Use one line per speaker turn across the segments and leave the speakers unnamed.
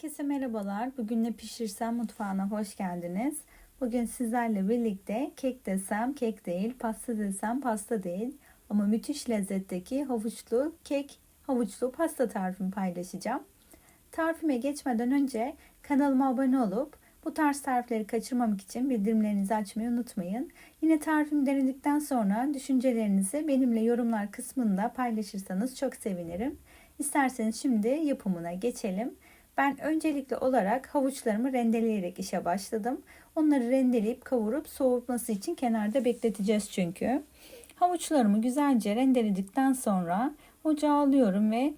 Herkese merhabalar. Bugün ne pişirsem mutfağına hoş geldiniz. Bugün sizlerle birlikte kek desem kek değil, pasta desem pasta değil ama müthiş lezzetteki havuçlu kek, havuçlu pasta tarifimi paylaşacağım. Tarifime geçmeden önce kanalıma abone olup bu tarz tarifleri kaçırmamak için bildirimlerinizi açmayı unutmayın. Yine tarifimi denedikten sonra düşüncelerinizi benimle yorumlar kısmında paylaşırsanız çok sevinirim. İsterseniz şimdi yapımına geçelim. Ben öncelikli olarak havuçlarımı rendeleyerek işe başladım. Onları rendeleyip kavurup soğutması için kenarda bekleteceğiz çünkü. Havuçlarımı güzelce rendeledikten sonra ocağa alıyorum ve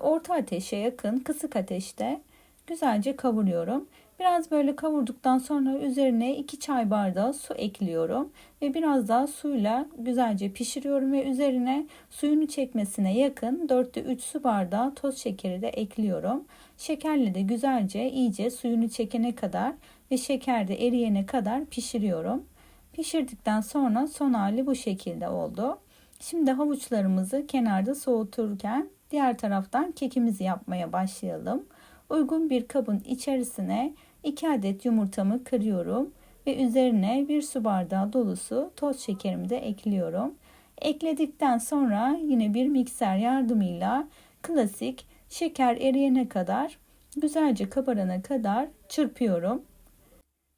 orta ateşe yakın kısık ateşte güzelce kavuruyorum. Biraz böyle kavurduktan sonra üzerine 2 çay bardağı su ekliyorum ve biraz daha suyla güzelce pişiriyorum ve üzerine suyunu çekmesine yakın 4'te 3 su bardağı toz şekeri de ekliyorum. Şekerle de güzelce iyice suyunu çekene kadar ve şeker de eriyene kadar pişiriyorum. Pişirdikten sonra son hali bu şekilde oldu. Şimdi havuçlarımızı kenarda soğuturken diğer taraftan kekimizi yapmaya başlayalım. Uygun bir kabın içerisine 2 adet yumurtamı kırıyorum ve üzerine 1 su bardağı dolusu toz şekerimi de ekliyorum. Ekledikten sonra yine bir mikser yardımıyla klasik şeker eriyene kadar güzelce kabarana kadar çırpıyorum.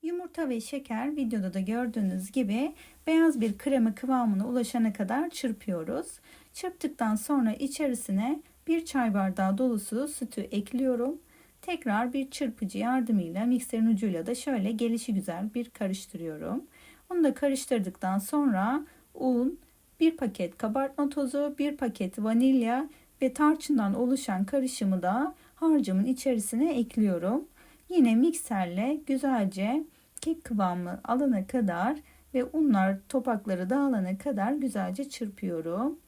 Yumurta ve şeker videoda da gördüğünüz gibi beyaz bir krema kıvamına ulaşana kadar çırpıyoruz. Çırptıktan sonra içerisine bir çay bardağı dolusu sütü ekliyorum Tekrar bir çırpıcı yardımıyla mikserin ucuyla da şöyle gelişi güzel bir karıştırıyorum. Onu da karıştırdıktan sonra un, bir paket kabartma tozu, bir paket vanilya ve tarçından oluşan karışımı da harcımın içerisine ekliyorum. Yine mikserle güzelce kek kıvamı alana kadar ve unlar topakları dağılana kadar güzelce çırpıyorum.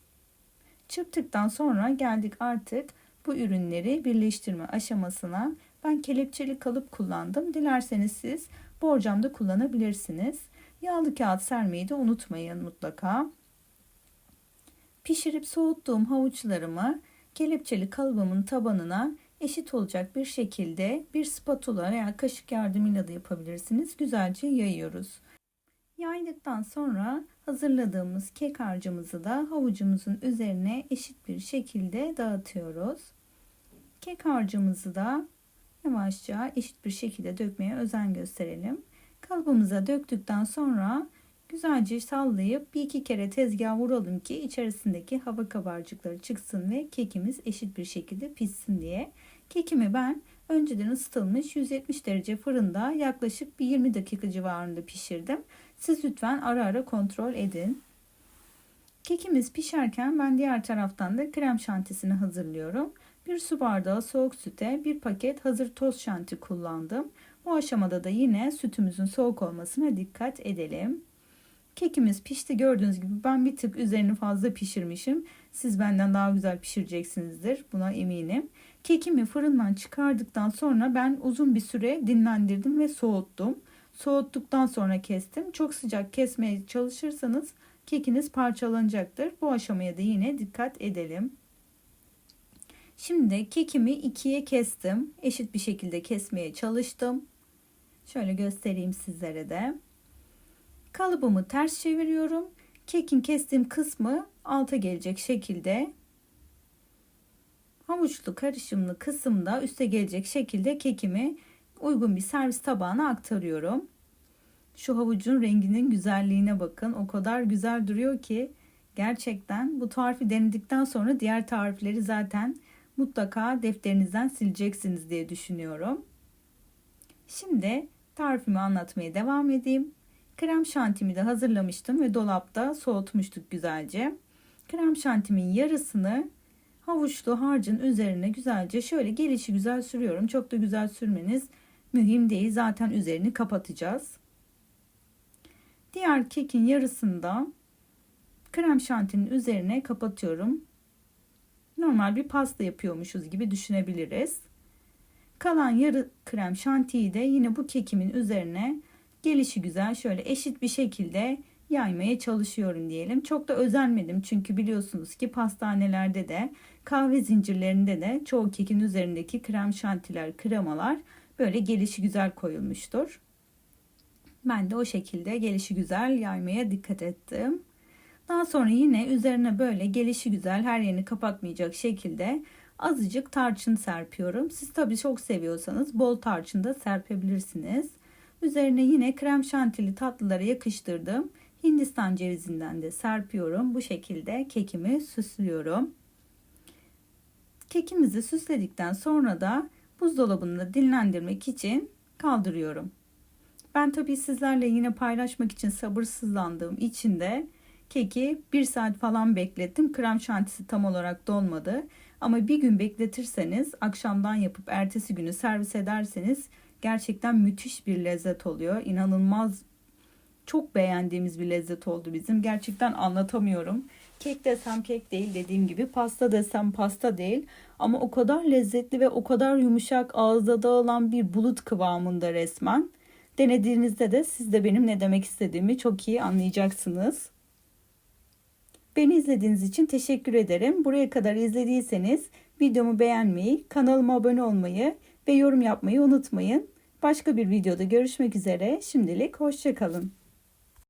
Çırptıktan sonra geldik artık bu ürünleri birleştirme aşamasına ben kelepçeli kalıp kullandım. Dilerseniz siz borcamda kullanabilirsiniz. Yağlı kağıt sermeyi de unutmayın mutlaka. Pişirip soğuttuğum havuçlarımı kelepçeli kalıbımın tabanına eşit olacak bir şekilde bir spatula veya kaşık yardımıyla da yapabilirsiniz. Güzelce yayıyoruz. Yaydıktan sonra hazırladığımız kek harcımızı da havucumuzun üzerine eşit bir şekilde dağıtıyoruz. Kek harcımızı da yavaşça eşit bir şekilde dökmeye özen gösterelim. Kalıbımıza döktükten sonra güzelce sallayıp bir iki kere tezgah vuralım ki içerisindeki hava kabarcıkları çıksın ve kekimiz eşit bir şekilde pişsin diye. Kekimi ben önceden ısıtılmış 170 derece fırında yaklaşık bir 20 dakika civarında pişirdim. Siz lütfen ara ara kontrol edin. Kekimiz pişerken ben diğer taraftan da krem şantisini hazırlıyorum. Bir su bardağı soğuk süte bir paket hazır toz şanti kullandım. Bu aşamada da yine sütümüzün soğuk olmasına dikkat edelim. Kekimiz pişti gördüğünüz gibi ben bir tık üzerini fazla pişirmişim. Siz benden daha güzel pişireceksinizdir buna eminim. Kekimi fırından çıkardıktan sonra ben uzun bir süre dinlendirdim ve soğuttum. Soğuttuktan sonra kestim. Çok sıcak kesmeye çalışırsanız kekiniz parçalanacaktır. Bu aşamaya da yine dikkat edelim. Şimdi kekimi ikiye kestim. Eşit bir şekilde kesmeye çalıştım. Şöyle göstereyim sizlere de. Kalıbımı ters çeviriyorum. Kekin kestiğim kısmı alta gelecek şekilde havuçlu karışımlı kısımda üste gelecek şekilde kekimi uygun bir servis tabağına aktarıyorum. Şu havucun renginin güzelliğine bakın. O kadar güzel duruyor ki gerçekten bu tarifi denedikten sonra diğer tarifleri zaten mutlaka defterinizden sileceksiniz diye düşünüyorum. Şimdi tarifimi anlatmaya devam edeyim. Krem şantimi de hazırlamıştım ve dolapta soğutmuştuk güzelce. Krem şantimin yarısını havuçlu harcın üzerine güzelce şöyle gelişi güzel sürüyorum. Çok da güzel sürmeniz mühim değil. Zaten üzerini kapatacağız. Diğer kekin yarısında krem şantinin üzerine kapatıyorum. Normal bir pasta yapıyormuşuz gibi düşünebiliriz. Kalan yarı krem şantiyi de yine bu kekimin üzerine gelişi güzel şöyle eşit bir şekilde yaymaya çalışıyorum diyelim. Çok da özenmedim çünkü biliyorsunuz ki pastanelerde de kahve zincirlerinde de çoğu kekin üzerindeki krem şantiler, kremalar böyle gelişi güzel koyulmuştur. Ben de o şekilde gelişi güzel yaymaya dikkat ettim. Daha sonra yine üzerine böyle gelişi güzel her yerini kapatmayacak şekilde azıcık tarçın serpiyorum. Siz tabii çok seviyorsanız bol tarçın da serpebilirsiniz. Üzerine yine krem şantili tatlılara yakıştırdım. Hindistan cevizinden de serpiyorum. Bu şekilde kekimi süslüyorum. Kekimizi süsledikten sonra da buzdolabında dinlendirmek için kaldırıyorum. Ben tabii sizlerle yine paylaşmak için sabırsızlandığım için de keki bir saat falan beklettim. Krem şantisi tam olarak dolmadı. Ama bir gün bekletirseniz akşamdan yapıp ertesi günü servis ederseniz gerçekten müthiş bir lezzet oluyor. İnanılmaz çok beğendiğimiz bir lezzet oldu bizim. Gerçekten anlatamıyorum. Kek desem kek değil dediğim gibi pasta desem pasta değil. Ama o kadar lezzetli ve o kadar yumuşak ağızda dağılan bir bulut kıvamında resmen. Denediğinizde de siz de benim ne demek istediğimi çok iyi anlayacaksınız. Beni izlediğiniz için teşekkür ederim. Buraya kadar izlediyseniz videomu beğenmeyi, kanalıma abone olmayı ve yorum yapmayı unutmayın. Başka bir videoda görüşmek üzere. Şimdilik hoşçakalın.